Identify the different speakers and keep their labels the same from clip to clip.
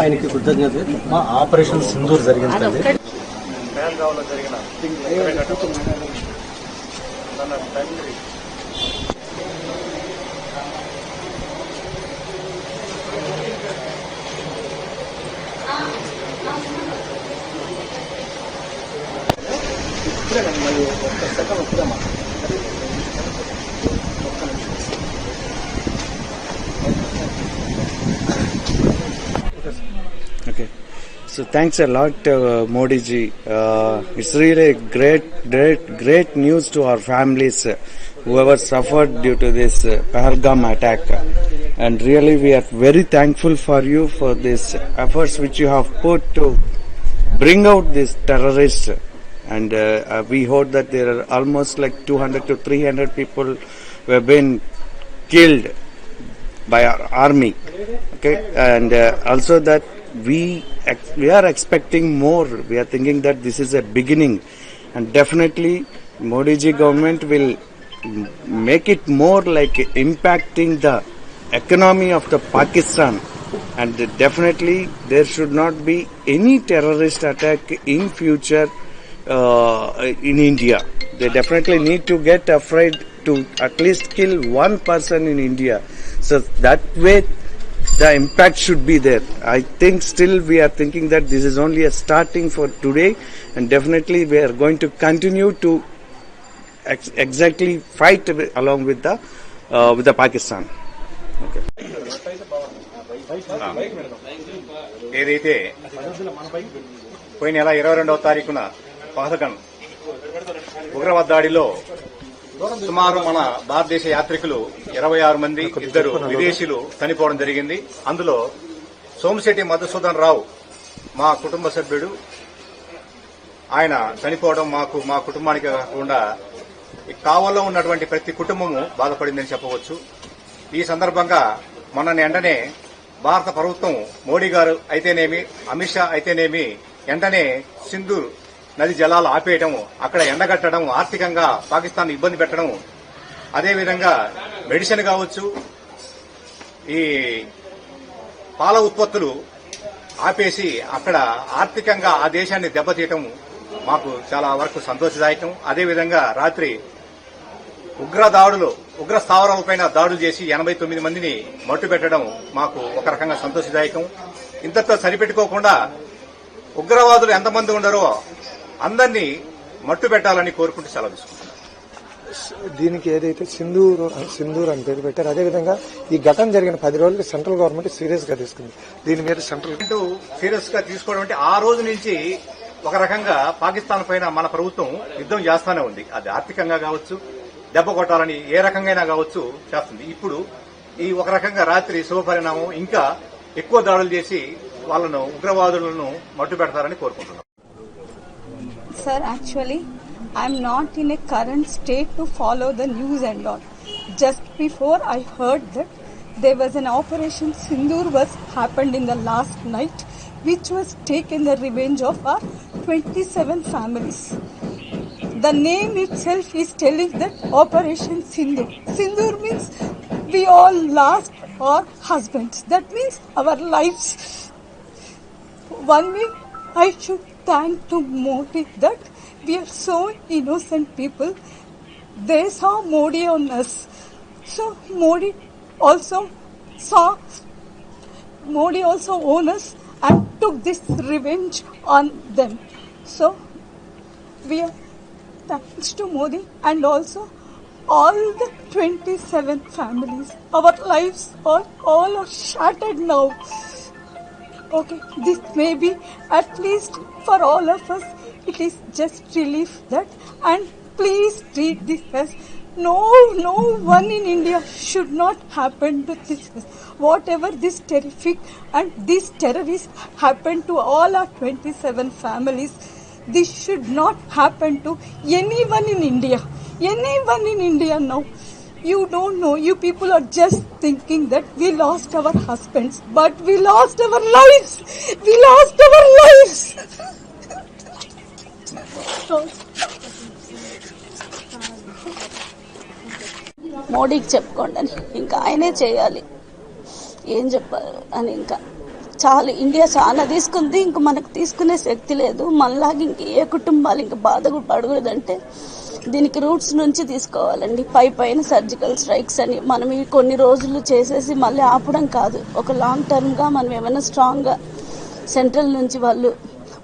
Speaker 1: ఆయనకి కృతజ్ఞత. మా ఆపరేషన్ సింధూర్ జరిగిందండి.
Speaker 2: మేల్గావ్లో జరిగిన తన తండ్రి
Speaker 3: Okay. So thanks a lot, uh, Modi ji. Uh, it's really great, great, great news to our families, uh, whoever suffered due to this uh, Pahalgam attack. And really, we are very thankful for you for this efforts which you have put to bring out this terrorists. And uh, uh, we hope that there are almost like 200 to 300 people who have been killed by our army okay and uh, also that we we are expecting more we are thinking that this is a beginning and definitely modi ji government will make it more like impacting the economy of the pakistan and definitely there should not be any terrorist attack in future uh, in India. They definitely need to get afraid to at least kill one person in India. So that way the impact should be there. I think still we are thinking that this is only a starting for today and definitely we are going to continue to ex- exactly fight along with the uh, with the Pakistan. Okay.
Speaker 2: ఏదైతే పోయిన నెల ఇరవై రెండవ తారీఖున పహల్గం ఉగ్రవాద దాడిలో సుమారు మన భారతదేశ యాత్రికులు ఇరవై ఆరు మంది ఇద్దరు విదేశీయులు చనిపోవడం జరిగింది. అందులో సోమిశెట్టి మధుసూదన్ రావు మా కుటుంబ సభ్యుడు. ఆయన చనిపోవడం మాకు మా కుటుంబానికి కాకుండా ఈ కావల్లో ఉన్నటువంటి ప్రతి కుటుంబము బాధపడిందని చెప్పవచ్చు. ఈ సందర్భంగా మొన్న వెంటనే భారత ప్రభుత్వం మోడీ గారు అయితేనేమి అమిత్ షా అయితేనేమి వెంటనే సింధూర్ నది జలాలు ఆపేయడం అక్కడ ఎండగట్టడం ఆర్థికంగా పాకిస్తాన్ ఇబ్బంది పెట్టడం. అదేవిధంగా మెడిసిన్ కావచ్చు ఈ పాల ఉత్పత్తులు ఆపేసి అక్కడ ఆర్థికంగా ఆ దేశాన్ని దెబ్బతీయటం మాకు చాలా వరకు సంతోషదాయకం. అదేవిధంగా రాత్రి ఉగ్ర దాడులు ఉగ్ర స్థావరాలపైన దాడులు చేసి ఎనభై తొమ్మిది మందిని మట్టు పెట్టడం మాకు ఒక రకంగా సంతోషదాయకం. ఇంతతో సరిపెట్టుకోకుండా ఉగ్రవాదులు ఎంతమంది ఉండరో అందరినీ మట్టు పెట్టాలని కోరుకుంటూ సెలవు తీసుకుంటున్నాను.
Speaker 4: దీనికి ఏదైతే సింధూర్ సింధూర్ అని పేరు పెట్టారు అదేవిధంగా ఈ ఘటన జరిగిన పది రోజులకి సెంట్రల్ గవర్నమెంట్ సీరియస్గా తీసుకుంది. దీని మీద సెంట్రల్
Speaker 2: సీరియస్గా తీసుకోవడం అంటే ఆ రోజు నుంచి ఒక రకంగా పాకిస్తాన్ పైన మన ప్రభుత్వం యుద్ధం చేస్తానే ఉంది. అది ఆర్థికంగా కావచ్చు దెబ్బ కొట్టాలని ఏ రకంగా కావచ్చు చేస్తుంది. ఇప్పుడు ఈ ఒక రకంగా రాత్రి శుభపరిణామం ఇంకా ఎక్కువ దాడులు చేసి వాళ్ళను ఉగ్రవాదులను మట్టు పెడతారని కోరుకుంటున్నాం.
Speaker 5: Sir, actually, I'm not in a current state to follow the news and all. Just before I heard that there was an operation Sindoor was happened in the last night, which was taken the revenge of our 27 families. The name itself is telling that Operation Sindoor. Sindoor means we all lost our husbands. That means our lives one way I should Modi that we are so innocent people. They saw Modi on us. So Modi also saw Modi also owned us and took this revenge on them. So we are thanks to Modi and also all the 27 families. Our lives are all are shattered now. Okay, this may be at least for all of us, it is just relief that, and please treat this as no, no one in India should not happen to this. Whatever this terrific and this terrorist happened to all our 27 families, this should not happen to anyone in India. Anyone in India now. You don't know you people are just thinking that we lost our husbands but we lost our life we lost our life
Speaker 6: మోడీకి చెప్పుకోండి అని ఇంకా ఆయనే చేయాలి. ఏం చెప్పారు అని ఇంకా. చాలా ఇండియా చాలా తీసుకుంది ఇంక మనకు తీసుకునే శక్తి లేదు. మనలాగా ఇంక ఏ కుటుంబాలు ఇంక బాధ పడకూడదంటే దీనికి రూట్స్ నుంచి తీసుకోవాలండి. పై పైన సర్జికల్ స్ట్రైక్స్ అని మనం ఇవి కొన్ని రోజులు చేసేసి మళ్ళీ ఆపడం కాదు. ఒక లాంగ్ టర్మ్గా మనం ఏమైనా స్ట్రాంగ్గా సెంట్రల్ నుంచి వాళ్ళు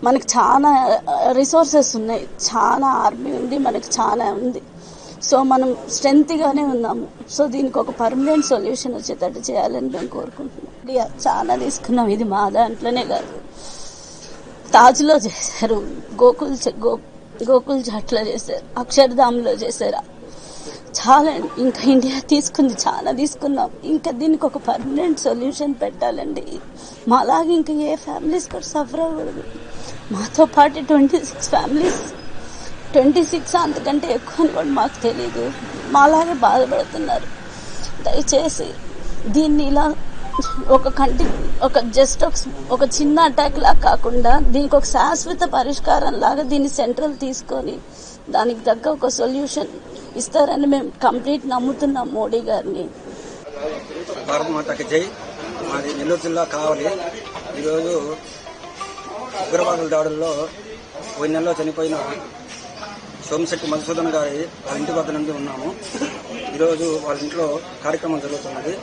Speaker 6: మనకు చాలా రిసోర్సెస్ ఉన్నాయి. చాలా ఆర్మీ ఉంది మనకు చాలా ఉంది. సో మనం స్ట్రెంత్గానే ఉన్నాము. సో దీనికి ఒక పర్మనెంట్ సొల్యూషన్ వచ్చేటట్టు చేయాలని మేము కోరుకుంటున్నాం. చాలా తీసుకున్నాం. ఇది మా దాంట్లోనే కాదు. తాజ్లో చేశారు. గోకుల్ చ- గో గోకుల్ జాట్లో చేశారు అక్షర్ధామ్లో చేశారా. చాలా ఇంకా ఇండియా తీసుకుంది చాలా తీసుకున్నాం. ఇంకా దీనికి ఒక పర్మనెంట్ సొల్యూషన్ పెట్టాలండి. మాలాగే ఇంకా ఏ ఫ్యామిలీస్ కూడా సఫర్ అవ్వకూడదు. మాతో పాటు twenty six families twenty six అంతకంటే ఎక్కువ అని కూడా మాకు తెలియదు మాలాగే బాధపడుతున్నారు. దయచేసి దీన్ని ఇలా ఒక కంటి ఒక జస్ట్ ఒక ఒక చిన్న అటాక్ లా కాకుండా దీనికి ఒక శాశ్వత పరిష్కారం లాగా దీన్ని సెంట్రల్ తీసుకొని దానికి తగ్గ ఒక సొల్యూషన్ ఇస్తారని మేము కంప్లీట్ నమ్ముతున్నాం మోడీ గారిని.
Speaker 7: భారత మాతకి జై. మాది నెల్లూరు జిల్లా కావాలి. ఈరోజు ఉగ్రవాదుల దాడుల్లో పోయిన నెలలో చనిపోయిన సోమశెట్టి మధుసూదన్ గారి వాళ్ళ ఇంటి వద్ద నుండి ఉన్నాము. ఈరోజు వాళ్ళ ఇంట్లో కార్యక్రమం జరుగుతున్నది.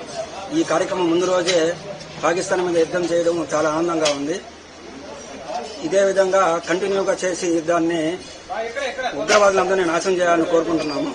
Speaker 7: ఈ కార్యక్రమం ముందు రోజే పాకిస్తాన్ మీద యుద్ధం చేయడం చాలా ఆనందంగా ఉంది. ఇదే విధంగా కంటిన్యూగా చేసి దాన్ని ఉగ్రవాదులందరినీ నాశనం చేయాలని కోరుకుంటున్నాము.